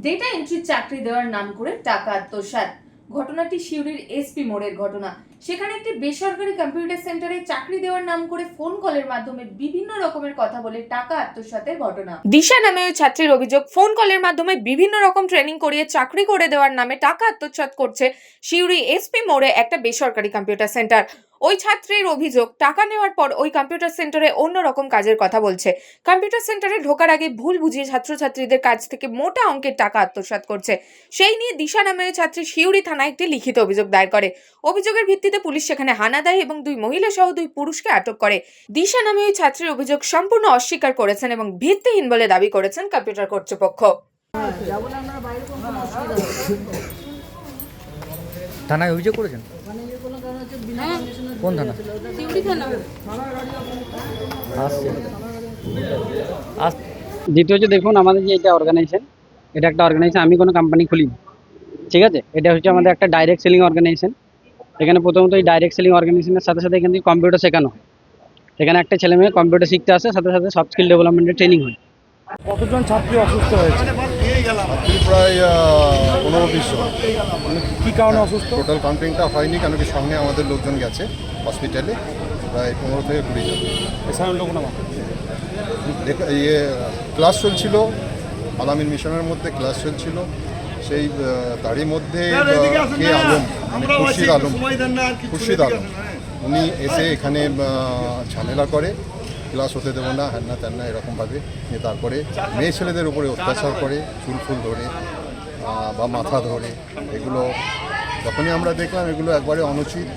Data entry চাকরি দেওয়ার নাম করে টাকা আত্মসাৎ। ঘটনাটি সিউড়ির এসপি মোড়ের ঘটনা। সেখানে একটি বেসরকারি কম্পিউটার সেন্টারে চাকরি দেওয়ার নাম করে ফোন কলের মাধ্যমে বিভিন্ন রকমের কথা বলে টাকা আত্মসাতের ঘটনা। দিশা নামে ওই ছাত্রীর অভিযোগ ফোন কলের মাধ্যমে বিভিন্ন রকম ট্রেনিং করিয়ে চাকরি করে দেওয়ার নামে টাকা আত্মসাৎ করছে সিউড়ি এসপি মোড়ে একটা বেসরকারি কম্পিউটার সেন্টার ওই ছাত্রীর অভিযোগ টাকা নেওয়ার পর ওই কম্পিউটার সেন্টারে অন্য রকম কাজের কথা বলছে। কম্পিউটার সেন্টারে ঢোকার আগে ভুল বুঝিয়ে ছাত্রছাত্রীদের কাছ থেকে মোটা অঙ্কের টাকা আত্মসাৎ করছে। সেই নিয়ে দিশা নামে ওই ছাত্রী শিউরি থানায় একটি লিখিত অভিযোগ দায়ের করে। অভিযোগের ভিত্তিতে পুলিশ সেখানে হানা দেয় এবং দুই মহিলা সহ দুই পুরুষকে আটক করে। দিশা নামে ওই ছাত্রীর অভিযোগ সম্পূর্ণ অস্বীকার করেছেন এবং ভিত্তিহীন বলে দাবি করেছেন কম্পিউটার কর্তৃপক্ষ। থানায় অভিযোগ করেছেন? কোন থানা? আসছে। আস দ্বিতীয় হচ্ছে দেখুন আমাদের যে এটা অর্গানাইজেশন এটা একটা অর্গানাইজেশন আমি কোনো কোম্পানি খুলিনি। ঠিক আছে? এটা হচ্ছে আমাদের একটা ডাইরেক্ট সেলিং অর্গানাইজেশন এখানে প্রথমত এই ডাইরেক্ট সেলিং অর্গানাইজেশনের সাথে সাথে এখান থেকে কম্পিউটার শেখানো হয়। এখানে একটা ছেলে মেয়ে কম্পিউটার শিখতে আসে সাথে সাথে সফট স্কিল ডেভেলপমেন্টের ট্রেনিং হয়। কতজন ছাত্রী অসুস্থ হয়েছে? প্রায় জন মানে কি কারণে অসুস্থ? টোটাল কাউন্টিংটা হয়নি কেন কি সঙ্গে আমাদের লোকজন গেছে হসপিটালে প্রায় পনেরো থেকে কুড়ি জন। এছাড়া লোক নামা ইয়ে ক্লাস চলছিল আলামিন মিশনের মধ্যে ক্লাস চলছিল সেই তারই মধ্যে কে আলম মানে খুরশিদ আলম খুরশিদ আলম। উনি এসে এখানে ঝামেলা করে ক্লাস হতে দেবো না হ্যান না ত্যান না এরকমভাবে নিয়ে তারপরে মেয়ে ছেলেদের উপরে অত্যাচার করে চুল ফুল ধরে বা মাথা ধরে এগুলো যখনই আমরা দেখলাম এগুলো একবারে অনুচিত।